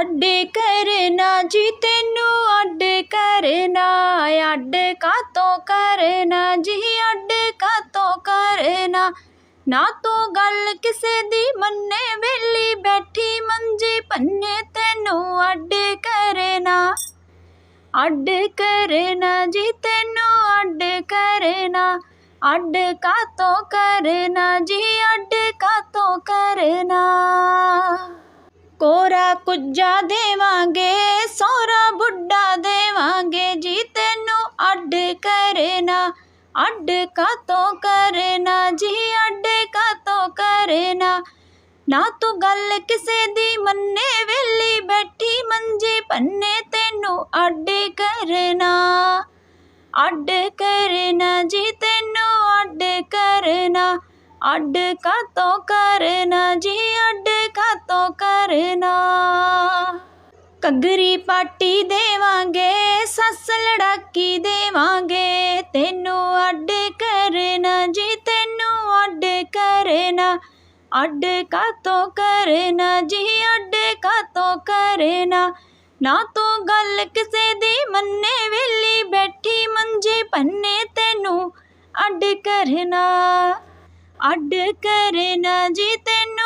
ਅੱਡ ਕਰਨਾ ਜੀ, ਤੈਨੂੰ ਅੱਡ ਕਰਨਾ ਅੱਡ ਕਾਤੋਂ ਕਰਨਾ ਜੀ, ਅੱਡ ਕਾਤੋਂ ਕਰਨਾ। ਨਾ ਤੂੰ ਗੱਲ ਕਿਸੇ ਦੀ ਮੰਨੇ, ਵੇਲੀ ਬੈਠੀ ਮੰਜੀ ਪੰਨੇ, ਤੈਨੂੰ ਅੱਡ ਕਰਨਾ। ਅੱਡ ਕਰਨਾ ਜੀ, ਤੈਨੂੰ ਅੱਡ ਕਰਨਾ। ਅੱਡ ਕਾਤੋਂ ਕਰਨਾ ਜੀ, ਅੱਡ ਕਾਤੋਂ ਕਰਨਾ। ਕੁੱਜਾ ਦੇਵਾਂਗੇ, ਸੋਹਰਾ ਬੁੱਢਾ ਦੇਵਾਂਗੇ, ਜੀ ਤੈਨੂੰ ਅੱਡ ਕਰਨਾ, ਅੱਡ ਕਾਤੋਂ ਕਰਨਾ, ਜੀ ਅੱਡ ਕਾਤੋਂ ਕਰਨਾ। ਨਾ ਤੂੰ ਗੱਲ ਕਿਸੇ ਦੀ ਮੰਨੇ ਵੇਲੀ ਬੈਠੀ ਮੰਜੇ ਪੰਨੇ, ਤੈਨੂੰ ਅੱਡ ਕਰਨਾ ਅੱਡ ਕਰਨਾ, ਜੀ ਤੈਨੂੰ ਅੱਡ ਕਰਨਾ, ਅੱਡ ਕਾਤੋਂ ਕਰਨਾ, ਜੀ ਅੱਡ ਕਾਤੋਂ ਕਰਨਾ। ਕਗਰੀ ਪਾਟੀ ਦੇਵਾਂਗੇ, ਸੱਸ ਲੜਾਕੀ ਦੇਵਾਂਗੇ। ਤੈਨੂੰ ਅੱਡ ਕਰਨਾ ਜੀ, ਤੈਨੂੰ ਅੱਡ ਕਰਨਾ। ਅੱਡ ਕਾਤੋਂ ਕਰਨਾ ਜੀ, ਅੱਡ ਕਾਤੋਂ ਕਰਨਾ। ਨਾ ਤੂੰ ਗੱਲ ਕਿਸੇ ਦੀ ਮੰਨੇ, ਵੇਲੀ ਬੈਠੀ ਮੰਜੇ ਪੰਨੇ ਤੈਨੂੰ ਅੱਡ ਕਰਨਾ। ਅੱਡ ਕਰਨਾ ਜੀ, ਤੈਨੂੰ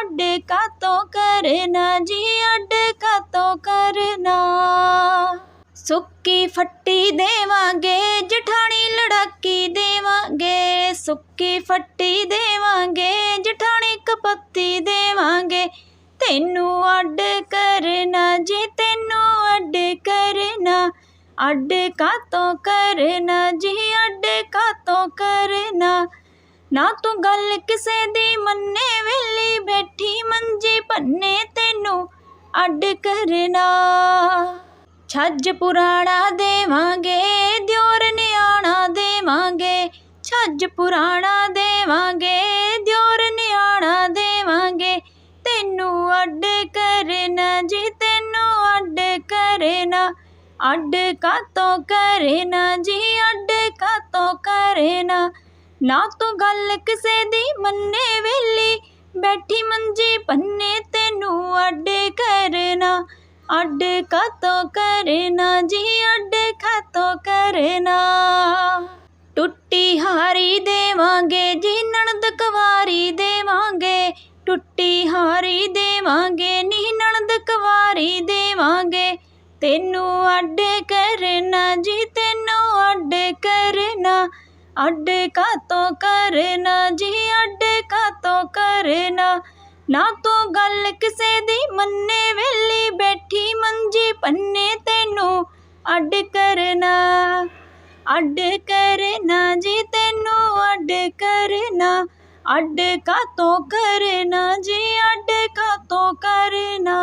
ਅੱਡ ਕਾਤੋਂ ਕਰਨਾ ਜੀ, ਅੱਡ ਕਾਤੋਂ ਕਰਨਾ। ਸੁੱਕੀ ਫੱਟੀ ਦੇਵਾਂਗੇ, ਜਠਾਣੀ ਲੜਾਕੀ ਦੇਵਾਂਗੇ। ਸੁੱਕੀ ਫੱਟੀ ਦੇਵਾਂਗੇ, ਜਠਾਣੀ ਕਪੱਤੀ ਦੇਵਾਂਗੇ। ਤੈਨੂੰ ਅੱਡ ਕਰਨਾ ਜੀ, ਤੈਨੂੰ ਅੱਡ ਕਰਨਾ। ਅੱਡ ਕਾਤੋਂ ਕਰਨਾ ਜੀ, ਅੱਡ ਕਾਤੋਂ ਕਰਨਾ। ਨਾ ਤੂੰ ਗੱਲ ਕਿਸੇ ਦੀ ਮੰਨੇ ਪੰਨੇ ਤੈਨੂੰ ਅੱਡ ਕਰਨਾ ਛੱਜ ਪੁਰਾਣਾ ਦੇਵਾਂਗੇ, ਦਿਓਰ ਨਿਆਣਾ ਦੇਵਾਂਗੇ। ਛੱਜ ਪੁਰਾਣਾ ਦੇਵਾਂਗੇ, ਦਿਓਰ ਨਿਆਣਾ ਦੇਵਾਂਗੇ। ਤੈਨੂੰ ਅੱਡ ਕਰਨਾ ਜੀ ਤੈਨੂੰ ਅੱਡ ਕਰਨਾ ਅੱਡ ਕਾਤੋਂ ਕਰਨਾ ਜੀ ਅੱਡ ਕਾਤੋਂ ਕਰਨਾ ਨਾ ਤੂੰ ਗੱਲ ਕਿਸੇ ਦੀ ਮੰਨੇ ਵੇਲੀ ਬੈਠੀ ਮੰਜੀ ਪੰਨੇ ਤੈਨੂੰ ਅੱਡ ਕਰਨਾ, ਅੱਡ ਕਾਤੋਂ ਕਰਨਾ, ਜੀ ਅੱਡ ਕਾਤੋਂ ਕਰਨਾ। ਟੁੱਟੀ ਹਾਰੀ ਦੇਵਾਂਗੇ, ਜੀ ਨਣਦ ਕਵਾਰੀ ਦੇਵਾਂਗੇ। ਟੁੱਟੀ ਹਾਰੀ ਦੇਵਾਂਗੇ, ਨੀ ਨਣਦ ਕਵਾਰੀ ਦੇਵਾਂਗੇ। ਤੈਨੂੰ ਅੱਡ ਕਰਨਾ, ਜੀ ਅੱਡ ਕਾਤੋਂ ਕਰਨਾ ਜੀ, ਅੱਡ ਕਾਤੋਂ ਕਰਨਾ ਨਾ। ਤੂੰ ਗੱਲ ਕਿਸੇ ਦੀ ਮੰਨੇ, ਵੇਲੀ ਬੈਠੀ ਮੰਜੀ ਪੰਨੇ ਤੈਨੂੰ। ਅੱਡ ਕਰਨਾ ਅੱਡ ਕਰਨਾ ਜੀ, ਤੈਨੂੰ ਅੱਡ ਕਰਨਾ ਅੱਡ ਕਾਤੋਂ ਕਰਨਾ ਜੀ, ਅੱਡ ਕਾਤੋਂ ਕਰਨਾ